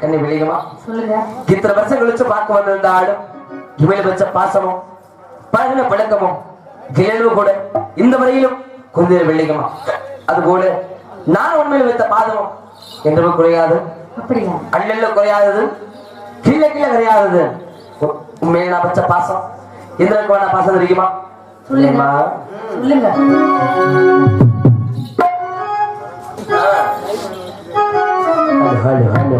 கண்ணி விளையுமா சொல்லுங்க இத்தனை வருஷம் கழிச்சு பார்க்க வந்திருந்த ஆடும் இவளை வச்ச பாசமும் பழகின பழக்கமும் கேள்வி கூட இந்த வரையிலும் கொஞ்சம் அது போல நான் உண்மையில் வைத்த பாதமும் என்றும் குறையாது. அள்ளல்ல குறையாதது கீழே கீழே குறையாதது உண்மையில நான் வச்ச பாசம். வேணா பாசம் தெரியுமா? சொல்லுங்க? சொல்லுங்க. Hello hello.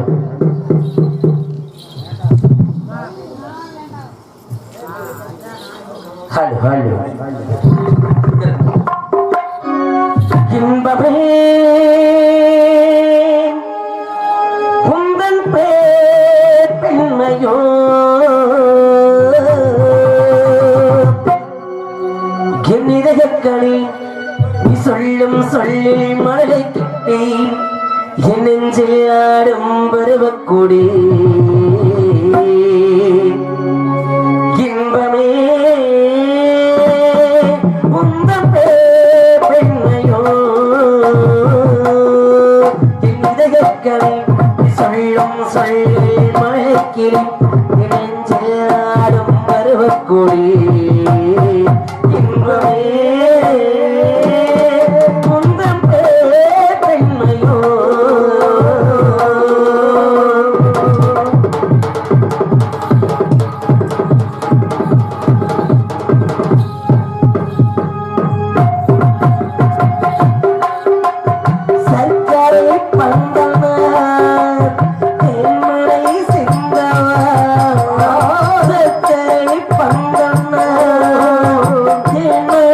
ஹலோ ஹலோ இன்பமே உந்தன் பேர் பெண்மையோ என் இதயக்களில் நீ சொல்லும் சொல்லில் மழை கிட்டேன் என் நெஞ்சில் ஆடும் பருவக்குடி. இன்பமே உந்தன் பேர் பெண்மையோ சொல்லும் பருவக்குடி. இன்பமே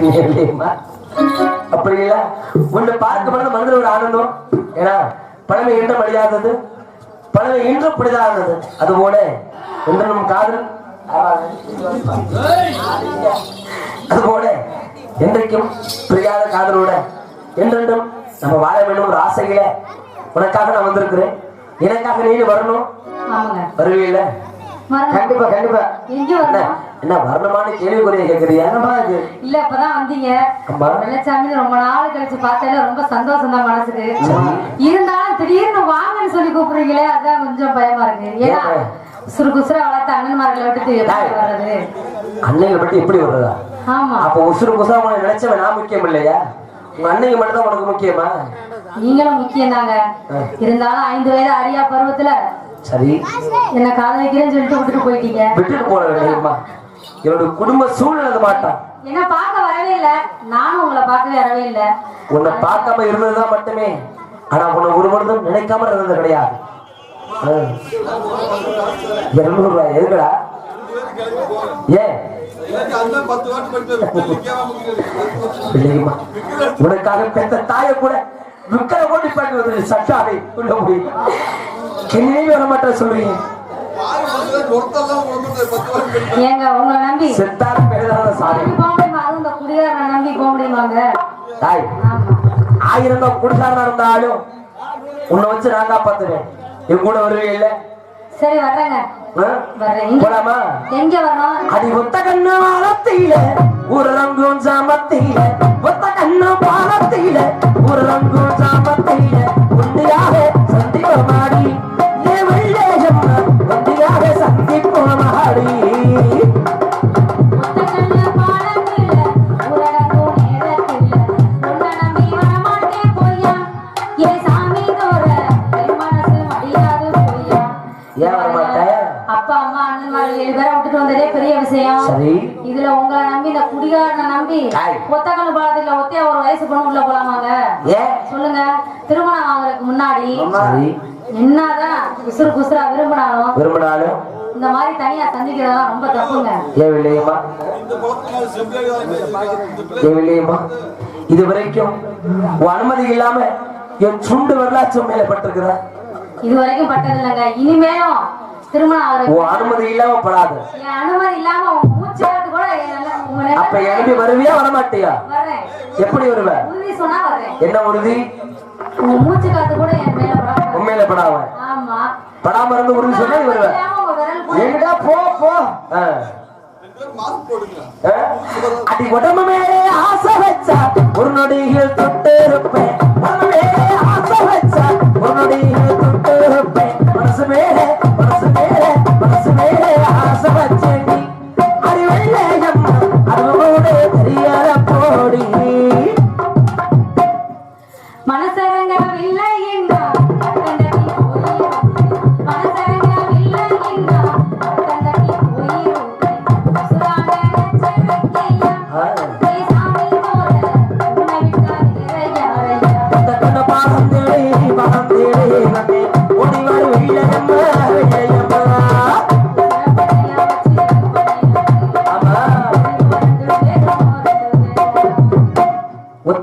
இல்லையம்மா. அப்படி இல்ல உன்னை பார்க்க பண்ண மனதில் ஒரு ஆனந்தம். ஏன்னா பழமை என்றும் அழியாதது. பழமை இன்றும் பிடிதாதது அதுபோல என்று நம் காதல். அதுபோல என்றைக்கும் பிரியாத காதலோட என்றென்றும் நம்ம வாழ வேண்டும் ஒரு ஆசையில உனக்காக நான் வந்திருக்கிறேன். எனக்காக நீ வரணும். வரணும். கண்டிப்பா கண்டிப்பா. என்ன வரணும் என்ன வரணுமான்னு கேள்விக்குரிய கேக்குறியா என்னப்பா இது? இல்ல இப்பதான் வந்தீங்க. வெள்ளச்சாமி ரொம்ப நாள் கழிச்சு பார்த்தால ரொம்ப சந்தோஷம் தான் மனசுக்கு இருந்தாலும் திடீர்னு வாங்கன்னு சொல்லி கூப்பிடுறீங்களே அதான் கொஞ்சம் பயமா இருக்கு. ஏன்னா ஏன்? குசுறு குசுரா வளர்த்த அண்ணன்மார்களை எப்படி வர்றது. அன்னைகளை பற்றி எப்படி வர்றதா ஆமா. அப்போ உசுறு குசா உனக்கு நினைச்சவன் நான் முக்கியம் இல்லையா? உங்க அன்னைக்கு மட்டும் தான் உனக்கு முக்கியமா? நீங்களும் முக்கியம் தாங்க. இருந்தாலும் ஐந்து வயது அரியா பருவத்துல சரி. என்ன காதலிக்கிறேன்னு சொல்லிட்டு விட்டுட்டு போயிட்டீங்க. விட்டுட்டு போன வேலையம்மா என்னோட குடும்ப சூழ்நிலை மாட்டான் என்ன பார்க்க வரவே இல்ல. நானும் உங்களை பார்க்கவே வரவே இல்ல. உன்னை பார்க்காம இருந்ததுதான் மட்டுமே. ஆனா உன்னை ஒரு பொழுதும் நினைக்காம இருந்தது கிடையாது. இருநூறு ரூபாய். எதுக்குடா? ஏன் உனக்காக பெத்த தாயை கூட விக்கர ஓட்டி பண்ணி வந்து சட்டாவை உள்ள போய் கிண்ணியே வர மாட்டேன் சொல்றீங்க. ஏங்க உங்களை நம்பி. செத்தாலும் பெரிதான சாமி. நம்பி போக முடியுமா அதுவும் இந்த குடியாரனை நம்பி போக முடியுமாங்க? தாய் ஆமா. ஆயிரம் தான் குடிசாரனா இருந்தாலும் உன்னை வச்சு நான் காப்பாத்துவேன். என் கூட வருவே இல்ல? சரி வர்றேங்க? வர்றேன். போலாமா? எங்க வரணும்? அடி ஒத்த கண்ணு வாழத்தில ஒரு ரங்கும் சாமத்தில. ஒத்த கண்ணு பாலத்தில ஒரு ரங்கும் சாமத்தில. உண்டியாக சந்திப்பமாடி ஏ அப்பா அம்மா அண்ணன்மார் ஏழு பேரை விட்டுட்டு வந்ததே பெரிய விஷயம். இதுல உங்களை நம்பி இந்த குடிகாரனை நம்பி. ஒத்தக்கண்ணு பாலத்துல ஒத்தையா ஒரு வயசு பொண்ணு உள்ள போலாமாங்க? சொல்லுங்க. திருமணம் ஆகுறதுக்கு முன்னாடி என்னதான் குசுறு குசுரா விரும்பினாலும் விரும்பினாலும்? இந்த மாதிரி தனியா சந்திக்கிறதெல்லாம் ரொம்ப தப்புங்க. ஏன் இல்லையம்மா ஏன் இல்லையம்மா இது வரைக்கும் அனுமதி இல்லாம என் சுண்டு வரலாற்று மேல பட்டிருக்கிறா இது வரைக்கும் பட்டது இல்லைங்க இனிமேலும் திருமணம் அனுமதி இல்லாம படாது. அனுமதி இல்லாம மூச்சு கூட அப்ப எழுப்பி வருவியா வரமாட்டியா? எப்படி வருவ? உறுதி சொன்னா வர்றேன். என்ன உறுதி? மூச்சு காத்து கூட என் மேல படாம உண்மையில படாம. ஆமா. படாம இருந்து உறுதி சொன்னா நீ வருவ. எங்கடா போ போ? அடி உடம்பு மேலே ஆசை வச்சா ஒரு நொடியில்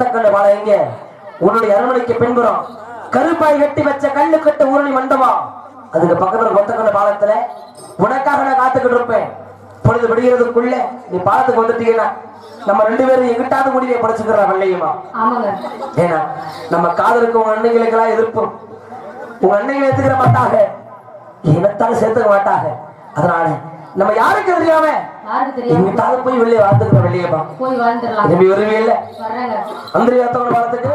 ஒத்தக்கல்ல வாழ எங்க உன்னுடைய அரண்மனைக்கு பின்புறம் கருப்பாய் கட்டி வச்ச கல்லு கட்டு ஊரணி மண்டபம். அதுக்கு பக்கத்துல ஒத்தக்கல்ல பாலத்துல உனக்காக நான் காத்துக்கிட்டு இருப்பேன். பொழுது விடுகிறதுக்குள்ள நீ பாலத்துக்கு வந்துட்டீங்கன்னா நம்ம ரெண்டு பேரும் எங்கிட்டாவது முடிவை படைச்சுக்கிறா வெள்ளையுமா? ஏன்னா நம்ம காதலுக்கு உங்க அன்னைகளுக்கெல்லாம் எதிர்ப்பு. உங்க அன்னைகளை ஏத்துக்கிற மாட்டாங்க. இனத்தாலும் சேர்த்துக்க மாட்டாங்க. அதனால நம்ம யாருக்கு தெரியாம எங்கிட்டாவது போய் வெளியே வாழ்ந்துக்கிற வெள்ளையம்மா போய் வாழ்ந்துடலாம். வருவே இல்லை. வர்றேங்க. அந்திரியாத்தவன பாலத்துக்கு